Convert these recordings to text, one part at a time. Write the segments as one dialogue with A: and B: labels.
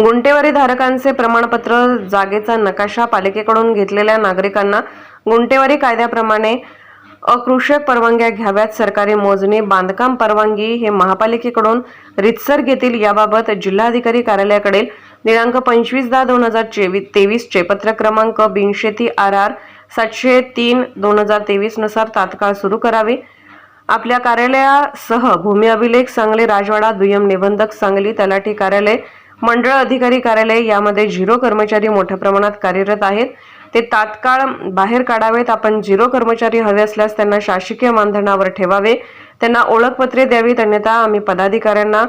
A: गुंटेवारी धारकांचे प्रमाणपत्र जागेचा नकाशा पालिकेकडून घेतलेल्या नागरिकांना गुंटेवारी कायद्याप्रमाणे अकृषक परवानग्या घ्याव्यात सरकारी मोजणी बांधकाम परवानगी हे महापालिकेकडून रितसर घेतील. याबाबत जिल्हाधिकारी कार्यालयाकडील दिनांक पंचवीस दहा दोन हजार तेवीसचे पत्र क्रमांक बिनशेती आर आर सातशे तीन दोन हजार तेवीसनुसार तात्काळ सुरू करावे. आपल्या कार्यालयासह भूमी अभिलेख सांगली राजवाडा दुय्यम निबंधक सांगली तलाठी कार्यालय मंडळ अधिकारी कार्यालय यामध्ये झिरो कर्मचारी मोठ्या प्रमाणात कार्यरत आहेत. ते तात्काळ बाहेर काढावेत. आपण झिरो कर्मचारी हवे असल्यास त्यांना शासकीय मानधनावर ठेवावे. त्यांना ओळखपत्रे द्यावीत. अन्यथा आम्ही पदाधिकाऱ्यांना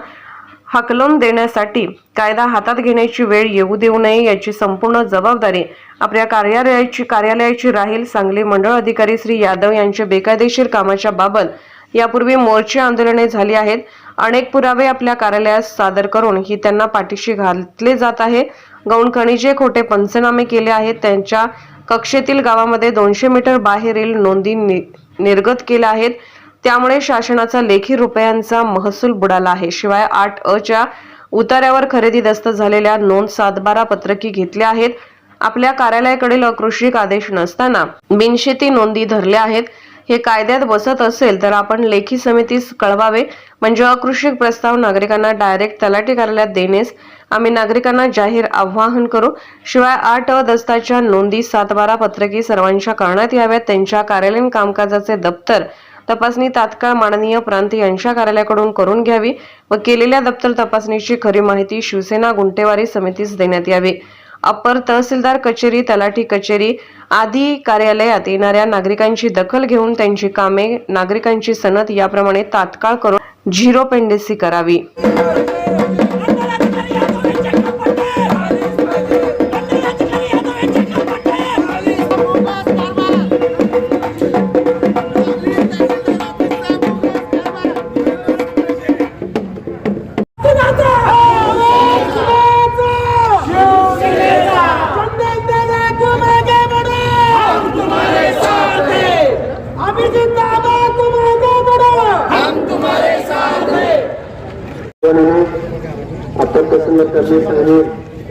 A: हकलून देण्यासाठी कायदा हातात घेण्याची वेळ येऊ देऊ नये याची संपूर्ण जबाबदारी आपल्या कार्यालयाची कार्यालयाची राहील सांगली मंडळ अधिकारी श्री यादव यांच्या बेकायदेशीर कामाच्या बाबत यापूर्वी मोर्चे आंदोलने झाली आहेत. अनेक पुरावे आपल्या कार्यालयात सादर करून ही त्यांना पाठीशी घातले जात आहे. गौण खनिजे खोटे पंचनामे केले आहेत. त्यांच्या कक्षेतील गावामध्ये दोनशे मीटर बाहेरील नोंदी नि- निर्गत केल्या आहेत. त्यामुळे शासनाचा लेखी रुपयांचा महसूल बुडाला आहे. शिवाय आठ अ च्या उतार्यावर खरेदी दस्त झालेल्या नोंद सातबारा पत्रकी घेतल्या आहेत. आपल्या कार्यालयाकडील अकृषिक आदेश नसताना बिनशेती नोंदी धरल्या आहेत. हे कायद्यात बसत असेल तर आपण लेखी समितीस कळवावे. म्हणजे अकृषिक प्रस्ताव नागरिकांना डायरेक्ट तलाठी कार्यालयात देण्यास आम्ही नागरिकांना जाहीर आवाहन करू. शिवाय आठ अ दस्ताच्या नोंदी सातबारा पत्रकी सर्वांच्या करण्यात याव्यात. त्यांच्या कार्यालयीन कामकाजाचे दप्तर तपासणी तात्काळ माननीय प्रांत यांच्या कार्यालयाकडून करून घ्यावी व केलेल्या दप्तर तपासणीची खरी माहिती शिवसेना गुंटेवारी समितीस देण्यात यावी. अप्पर तहसीलदार कचेरी तलाठी कचेरी आदी कार्यालयात येणाऱ्या नागरिकांची दखल घेऊन त्यांची कामे नागरिकांची सनद याप्रमाणे तात्काळ करून झिरो पेंडेसी करावी.
B: आपण तहसीलदार आणि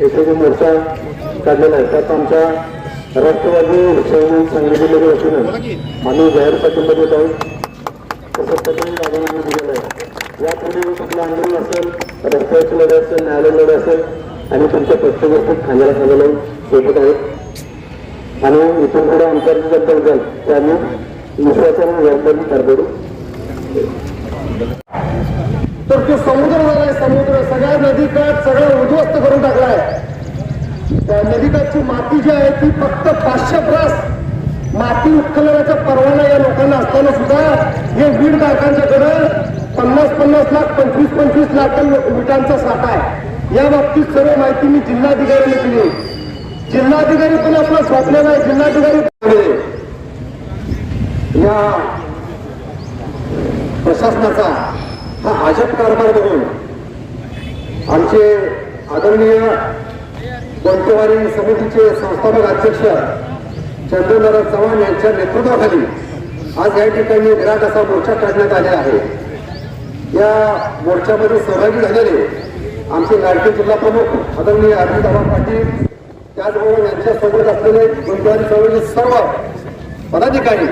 B: येथे मोर्चा काढलेला आहे त्यात आमच्या राष्ट्रवादी वृक्षारोपण सांगली जिल्ह्याच्या वतीनं आम्ही जाहीर पाठिंबा देत आहोत. तसंच त्यातून राजीनामा दिलेला आहे. यापूर्वी कुठलं आंदोलन असेल रस्त्याची लढाई असेल न्यायालयीन लढाई असेल आणि तुमच्या प्रत्येक गोष्टीत खांद्याला खांदा सोबत आहोत आणि इथून पुढे आमच्या जी जनता जाईल. ते आम्ही विश्वासाने जबाबदारी पार पडू. तर तो समुद्र झालाय समुद्र. सगळ्या नदीकाठ सगळं उद्ध्वस्त करून टाकलाय. त्या नदीकाठची माती जी आहे ती फक्त पाचशे ब्रस माती उत्खननाचा परवाना या लोकांना असताना सुद्धा हे वीड धारकांच्याकडे पन्नास पन्नास लाख पंचवीस पंचवीस लाख विटांचा साठा आहे. या बाबतीत सर्व माहिती मी जिल्हाधिकाऱ्यांनी दिली. जिल्हाधिकारी पण आपला स्वप्न आहे जिल्हाधिकारी या प्रशासनाचा हा अजब कारभार बघून आमचे आदरणीय गोंटेवारी समितीचे संस्थापक अध्यक्ष चंद्रनारायण चव्हाण यांच्या नेतृत्वाखाली आज या ठिकाणी विराट असा मोर्चा काढण्यात आलेला आहे. या मोर्चामध्ये सहभागी झालेले आमचे लाडके जिल्हा प्रमुख आदरणीय अरविंदराव पाटील त्याचबरोबर यांच्यासोबत असलेले गुंटवारी चळवळीचे सर्व पदाधिकारी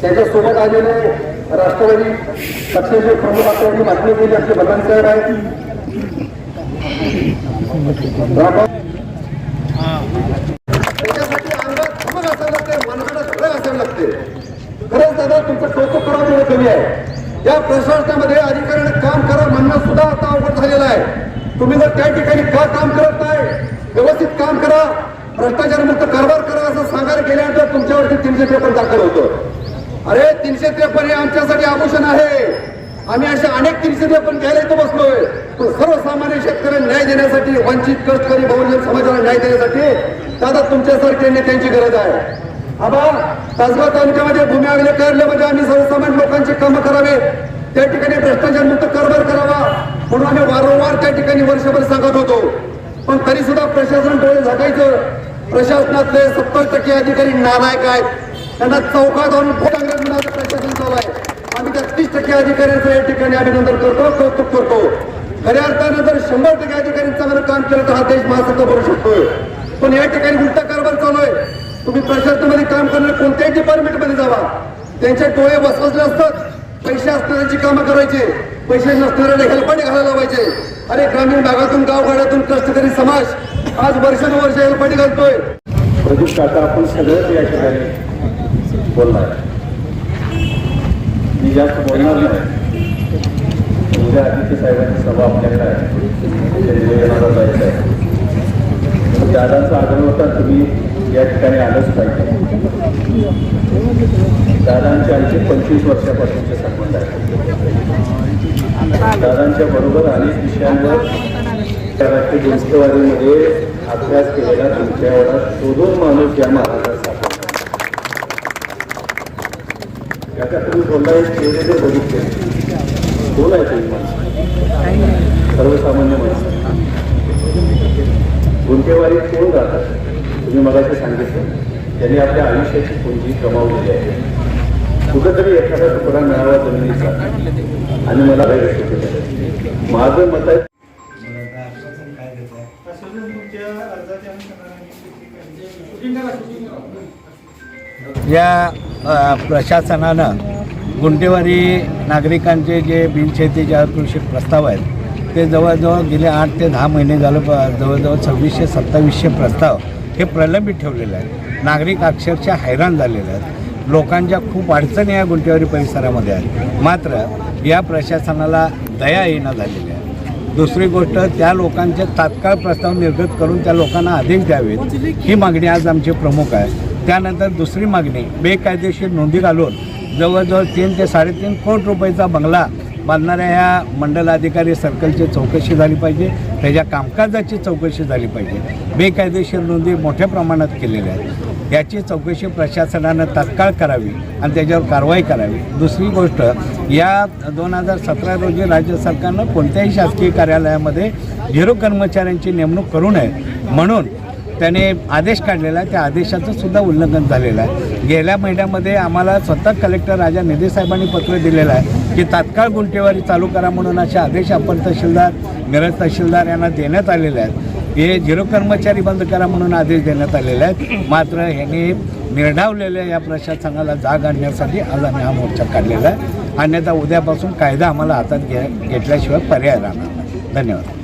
B: त्याच्यासोबत आलेले राष्ट्रवादी पक्षाचे प्रमुख आपल्याकडे मागणी केली आपले बदन साहेब आहेत. त्याच्यासाठी अंगात असायला लागते मनाला धडक असायला लागते. खरंच दादा तुमचं कौतुक करावं एवढं कमी आहे. या प्रशासनामध्ये अधिकाऱ्याने काम करा म्हणणं सुद्धा आता अवघड झालेलं आहे. तुम्ही जर त्या ठिकाणी का काम करत नाही व्यवस्थित काम करा भ्रष्टाचारमुक्त कारभार करा असं सांगायला गेल्यानंतर तुमच्यावरती तीनशे पेपर दाखल होतं. अरे तीनशे त्रेपन्न हे आमच्यासाठी आभूषण आहे. आम्ही असे अनेक तीनशे त्रेपन्न घ्यायला इथं बसलोय. पण सर्वसामान्य शेतकऱ्यांना न्याय देण्यासाठी वंचित कष्टकरी बहुजन समाजाला न्याय देण्यासाठी दादा तुमच्यासारखे नेत्यांची गरज आहे. आबा तासगाव तालुक्यामध्ये भूमी करले कार्यालयामध्ये आम्ही सर्वसामान्य लोकांचे कामं करावे. त्या ठिकाणी भ्रष्टाचार मुक्त कारभार करावा. म्हणून आम्ही वारंवार त्या ठिकाणी वर्षभर सांगत होतो. पण तरी सुद्धा प्रशासन डोळे झाकायचं. प्रशासनातले सत्तर टक्के अधिकारी नालायक आहेत. त्यांना चौका आणून प्रशासन चालू आहे. आम्ही त्या तीस टक्के अधिकाऱ्यांचं या ठिकाणी अभिनंदन करतो कौतुक करतो. खऱ्या अर्थानं जर शंभर टक्के अधिकारी चांगलं काम केलं तर हा देश महासत्ता भरू शकतोय. पण या ठिकाणी उलटा कारभार चालू आहे. तुम्ही प्रशासनामध्ये काम करणारे कोणत्याही डिपार्टमेंटमध्ये जावा. त्यांचे डोळे बसवसले असतात. पैसे असणाऱ्यांची कामं करायचे. पैसे नसणाऱ्याला हेलपाटे घालायला लावायचे. अरे ग्रामीण भागातून गावगाड्यातून कष्टकरी समाज आज वर्षानुवर्ष हेलपाटे घालतोय.
C: प्रदीप आता आपण सगळेच या ठिकाणी बोलणार मी जास्त बोलणार नाही. उद्या आदित्य साहेबांची सभा आपल्याकडे आहे. जायचं आहे. दादाचा आग्रह होता तुम्ही या ठिकाणी आलंच पाहिजे. दादांचे आणखी पंचवीस वर्षापासूनचे संबंध आहेत दादांच्या बरोबर अनेक विषयांवर राष्ट्रीय गुंतवारीमध्ये अभ्यास केलेला तुमच्या एवढा शोधून माणूस या महाराजात सापडला तुम्ही बोलणारे चेहरे जर बघितले कोण आहे तुम्ही माणसं? सर्वसामान्य माणसं. गुंतेवारी कोण जातात तुम्ही मला ते सांगितलं. त्यांनी आपल्या आयुष्याची पुंजी कमावलेली आहे. कुठंतरी एखादा तुकडा मिळावा जमिनीचा. आणि मला व्यक्त केलं. माझं मत आहे
D: या प्रशासनानं गुंटेवारी नागरिकांचे जे बिनशेतीचे कृषी प्रस्ताव आहेत ते जवळजवळ गेले आठ ते दहा महिने झालं जवळजवळ सव्वीसशे सत्तावीसशे प्रस्ताव हे प्रलंबित ठेवलेले आहेत. नागरिक अक्षरशः हैराण झालेले आहेत. लोकांच्या खूप अडचणी या गुंटेवारी परिसरामध्ये आहेत. मात्र या प्रशासनाला दया येणं झालेली आहे. दुसरी गोष्ट त्या लोकांचे तात्काळ प्रस्ताव निर्गत करून त्या लोकांना आदेश द्यावेत ही मागणी आज आमची प्रमुख आहे. त्यानंतर दुसरी मागणी बेकायदेशीर नोंदी घालून जवळजवळ तीन ते साडेतीन कोटी रुपयाचा बंगला बांधणाऱ्या ह्या मंडलाधिकारी सर्कलची चौकशी झाली पाहिजे. त्याच्या कामकाजाची चौकशी झाली पाहिजे. बेकायदेशीर नोंदी मोठ्या प्रमाणात केलेल्या आहेत. याची चौकशी प्रशासनानं तात्काळ करावी आणि त्याच्यावर कारवाई करावी. दुसरी गोष्ट या दोन हजार सतरा रोजी राज्य सरकारनं कोणत्याही शासकीय कार्यालयामध्ये झिरो कर्मचाऱ्यांची नेमणूक करू नये म्हणून त्याने आदेश काढलेला आहे त्या आदेशाचं सुद्धा उल्लंघन झालेलं आहे. गेल्या महिन्यामध्ये आम्हाला स्वतः कलेक्टर राजा निधीसाहेबांनी पत्र दिलेलं आहे की तात्काळ गुंठेवारी चालू करा म्हणून असे आदेश अपर तहसीलदार मिरज तहसीलदार यांना देण्यात आलेले आहेत. हे झिरो कर्मचारी बंद करा म्हणून आदेश देण्यात आलेले आहेत. मात्र ह्यांनी निर्ढावलेल्या या प्रशासनाला जाग आणण्यासाठी आज आम्ही हा मोर्चा काढलेला आहे. अन्यथा उद्यापासून कायदा आम्हाला हातात घ्या घेतल्याशिवाय पर्याय राहणार नाही. धन्यवाद.